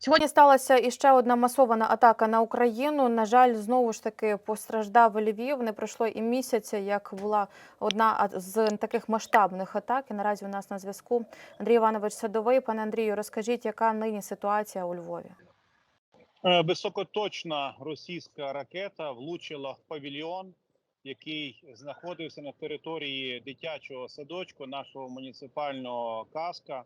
Сьогодні сталася іще одна масована атака на Україну. На жаль, знову ж таки постраждав Львів. Не пройшло і місяця, як була одна з таких масштабних атак. І наразі у нас на зв'язку Андрій Іванович Садовий. Пане Андрію, розкажіть, яка нині ситуація у Львові? Е, Високоточна російська ракета влучила в павільйон, який знаходився на території дитячого садочку нашого муніципального каска.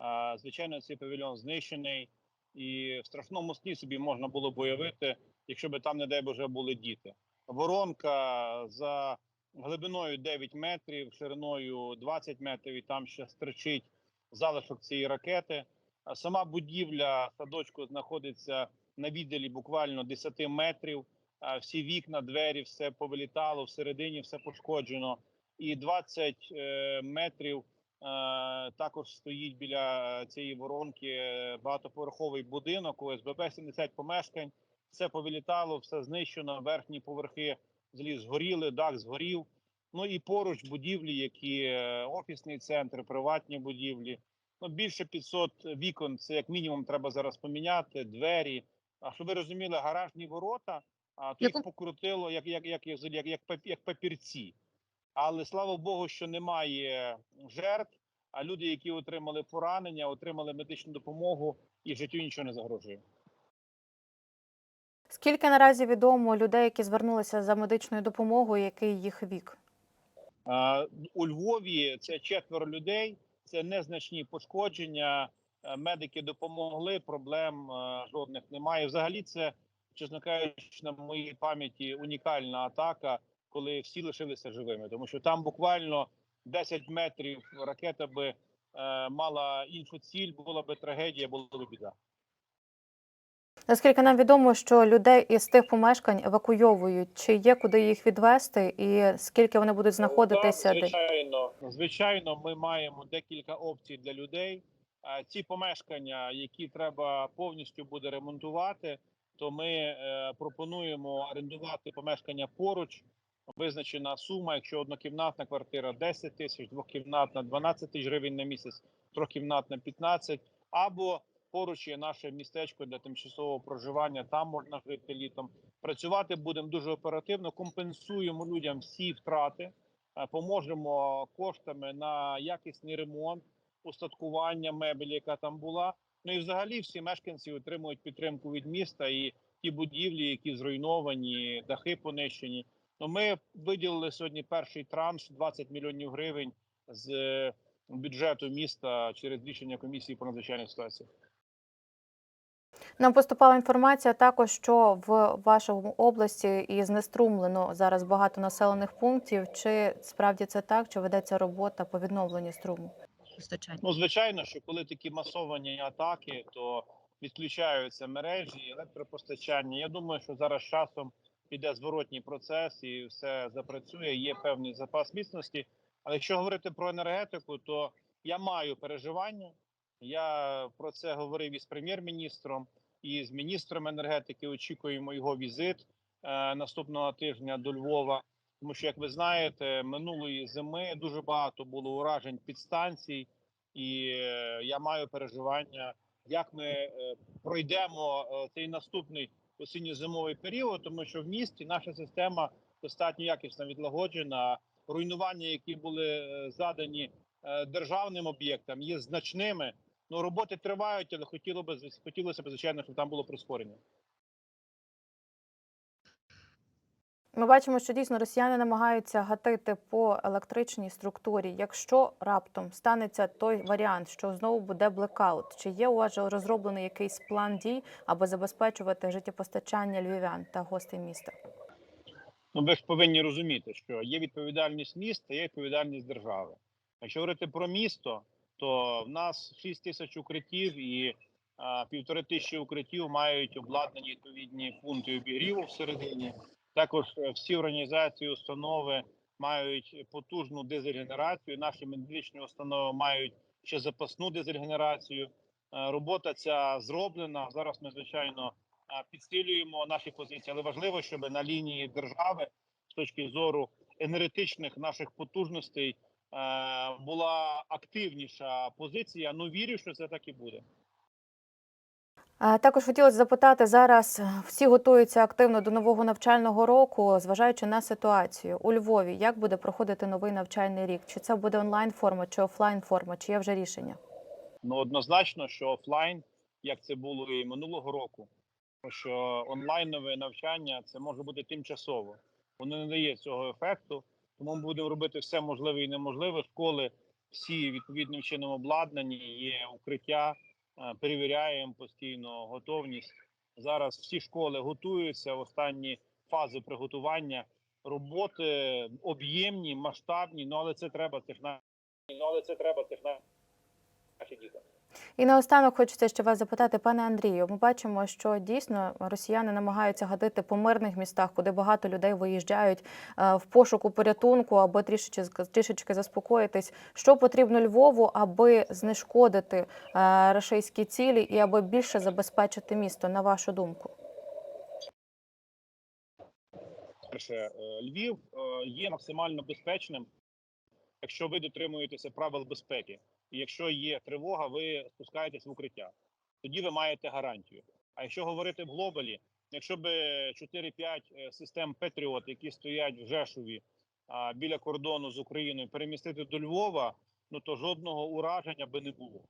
Е, Звичайно, цей павільйон знищений, і в страшному сні собі можна було б уявити, якщо б там, не дай Боже, були діти. Воронка за глибиною 9 метрів, шириною 20 метрів, і там ще стричить залишок цієї ракети. Сама будівля садочку знаходиться на віддалі буквально 10 метрів. Всі вікна, двері, все повилітало, всередині все пошкоджено. І 20 е, метрів також стоїть біля цієї воронки е, багатоповерховий будинок ОСББ, 70 помешкань. Все повилітало, все знищено. Верхні поверхи злі згоріли, дах згорів. Ну і поруч будівлі, які е, офісний центр, приватні будівлі. Ну, більше 500 вікон. Це як мінімум треба зараз поміняти. Двері. А щоб ви розуміли, гаражні ворота, а то їх покрутило як, як, як, як, як, як папірці. Але слава Богу, що немає жертв. А люди, які отримали поранення, отримали медичну допомогу, і життю нічого не загрожує. Скільки наразі відомо людей, які звернулися за медичною допомогою, який їх вік? У Львові це четверо людей, це незначні пошкодження. Е, Медики допомогли, проблем е, жодних немає. Взагалі, це, чесно кажучи, на моїй пам'яті унікальна атака, коли всі лишилися живими, тому що там буквально 10 метрів ракета би е, мала іншу ціль, була би трагедія, була б біда. Наскільки нам відомо, що людей із тих помешкань евакуйовують, чи є куди їх відвести, і скільки вони будуть знаходитися? Так, звичайно, звичайно, ми маємо декілька опцій для людей. А Ці помешкання, які треба повністю буде ремонтувати, то ми е, пропонуємо орендувати помешкання поруч. Визначена сума, якщо однокімнатна квартира 10 тисяч, двокімнатна 12 тисяч гривень на місяць, трьохкімнатна 15, або поруч є наше містечко для тимчасового проживання. Там можна жити літом. Працювати будемо дуже оперативно, компенсуємо людям всі втрати е, поможемо коштами на якісний ремонт, устаткування мебелі, яка там була. Ну і взагалі всі мешканці отримують підтримку від міста і ті будівлі, які зруйновані, дахи понищені. Ну, ми виділили сьогодні перший транш 20 мільйонів гривень з е, бюджету міста через рішення комісії по надзвичайних ситуаціях. Нам поступала інформація також, що в вашому області і знеструмлено зараз багато населених пунктів. Чи справді це так? Чи ведеться робота по відновленню струму? постачання. Ну, звичайно, що коли такі масовані атаки, то відключаються мережі, електропостачання. Я думаю, що зараз часом піде зворотній процес і все запрацює. Є певний запас міцності. Але якщо говорити про енергетику, то я маю переживання. Я про це говорив із прем'єр-міністром, і з міністром енергетики. Очікуємо його візит е, наступного тижня до Львова. Тому що, як ви знаєте, минулої зими дуже багато було уражень підстанцій, і е, я маю переживання, як ми е, пройдемо е, цей наступний осінньо-зимовий період, тому що в місті наша система достатньо якісно відлагоджена. Руйнування, які були е, задані е, державним об'єктам, є значними. Ну роботи тривають, але хотіло б хотілося б, звичайно, щоб там було прискорення. Ми бачимо, що дійсно росіяни намагаються гатити по електричній структурі. Якщо раптом станеться той варіант, що знову буде блекаут, чи є у вас розроблений якийсь план дій, аби забезпечувати життєпостачання львів'ян та гостей міста? Ну, ви ж повинні розуміти, що є відповідальність міста, є відповідальність держави. Якщо говорити про місто, то в нас 6 тисяч укриттів і півтори тисячі укриттів мають обладнані відповідні пункти обігріву всередині. Також е, всі організації, установи мають потужну дизель-генерацію. Наші медичні установи мають ще запасну дизель-генерацію. Е, Робота ця зроблена. Зараз ми звичайно підсилюємо наші позиції, але важливо, щоб на лінії держави з точки зору енергетичних наших потужностей е, була активніша позиція. Ну вірю, що це так і буде. Також хотілося запитати зараз. е, Всі готуються активно до нового навчального року, зважаючи на ситуацію у Львові. Як буде проходити новий навчальний рік? Чи це буде онлайн форма, чи офлайн форма? Чи є вже рішення? Ну однозначно, що офлайн, як це було і минулого року, тому що онлайнове навчання це може бути тимчасово. Воно не дає цього ефекту. Тому ми будемо робити все можливе і неможливе. Школи всі відповідним чином обладнані, є укриття, перевіряємо постійно готовність. Зараз всі школи готуються. Останні фази приготування роботи об'ємні, масштабні. Ну але це треба цих на ну але це треба цих наші діти. І наостанок хочеться ще вас запитати, пане Андрію. Ми бачимо, що дійсно росіяни намагаються гадити по мирних містах, куди багато людей виїжджають е, в пошуку порятунку або трішечки трішечки заспокоїтись. Що потрібно Львову, аби знешкодити е, рашистські цілі і аби більше забезпечити місто, на вашу думку? Перше, е, Львів є максимально безпечним, якщо ви дотримуєтеся правил безпеки. Якщо є тривога, ви спускаєтесь в укриття. Тоді ви маєте гарантію. А якщо говорити в глобалі, якщо б 4-5 е, систем Петріот, які стоять в Жешові а, біля кордону з Україною, перемістити до Львова, ну то жодного ураження би не було.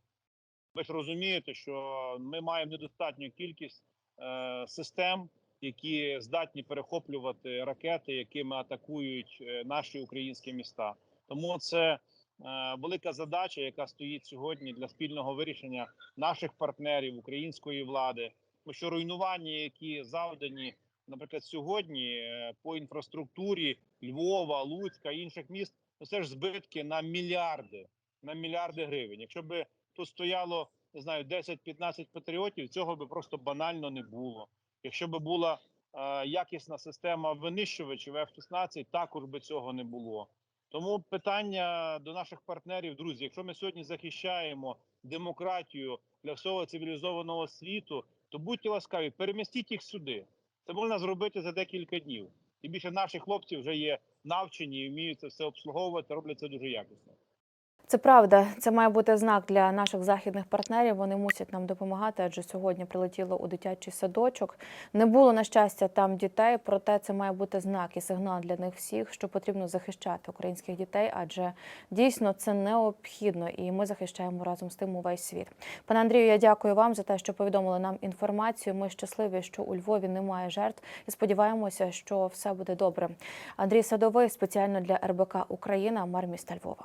Ви ж розумієте, що ми маємо недостатню кількість е, систем, які здатні перехоплювати ракети, якими атакують е, наші українські міста. Тому це е, велика задача, яка стоїть сьогодні для спільного вирішення наших партнерів української влади. Тому що руйнування, які завдані, наприклад, сьогодні е, по інфраструктурі Львова, Луцька інших міст, ну це ж збитки на мільярди, на мільярди гривень. Якщо би тут стояло не знаю 10-15 патріотів, цього би просто банально не було. Якщо би була е, якісна система винищувачів F-16, також би цього не було. Тому питання до наших партнерів, друзі, якщо ми сьогодні захищаємо демократію для всього цивілізованого світу, то будьте ласкаві, перемістіть їх сюди. Це можна зробити за декілька днів. І більше наші хлопці вже є навчені і вміють це все обслуговувати, роблять це дуже якісно. Це правда, це має бути знак для наших західних партнерів. Вони мусять нам допомагати, адже сьогодні прилетіло у дитячий садочок. Не було на щастя там дітей, проте це має бути знак і сигнал для них всіх, що потрібно захищати українських дітей, адже дійсно це необхідно, і ми захищаємо разом з тим увесь світ. Пане Андрію, я дякую вам за те, що повідомили нам інформацію. Ми щасливі, що у Львові немає жертв, і сподіваємося, що все буде добре. Андрій Садовий спеціально для РБК Україна, мер міста Львова.